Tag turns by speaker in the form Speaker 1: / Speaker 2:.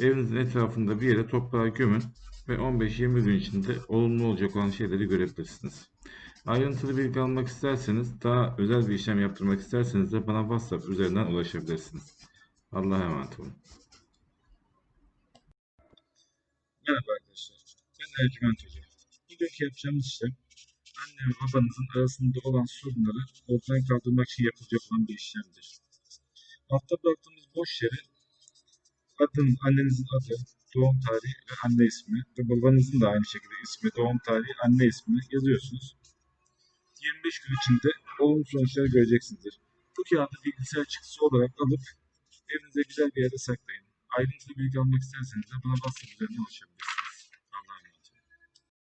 Speaker 1: Evinizin etrafında bir yere toprağa gömün ve 15-20 gün içinde olumlu olacak olan şeyleri görebilirsiniz. Ayrıntılı bilgi almak isterseniz, daha özel bir işlem yaptırmak isterseniz de bana WhatsApp üzerinden ulaşabilirsiniz. Allah'a emanet olun. Merhaba arkadaşlar, ben Ercüment Hoca. Bugünkü yapacağımız işlem, anne ve babanızın arasında olan sorunları ortadan kaldırmak için yapılacak olan bir işlemdir. Altta bıraktığımız boş yere adın, annenizin adı, doğum tarihi ve anne ismi ve babanızın da aynı şekilde ismi, doğum tarihi, anne ismini yazıyorsunuz. 25 gün içinde olumlu sonuçları göreceksinizdir. Bu kağıdı bilgisayar çıktısı olarak alıp evinize güzel bir yerde saklayın. Ayrıntılı bilgi almak isterseniz de bana WhatsApp üzerinden ulaşabilirsiniz.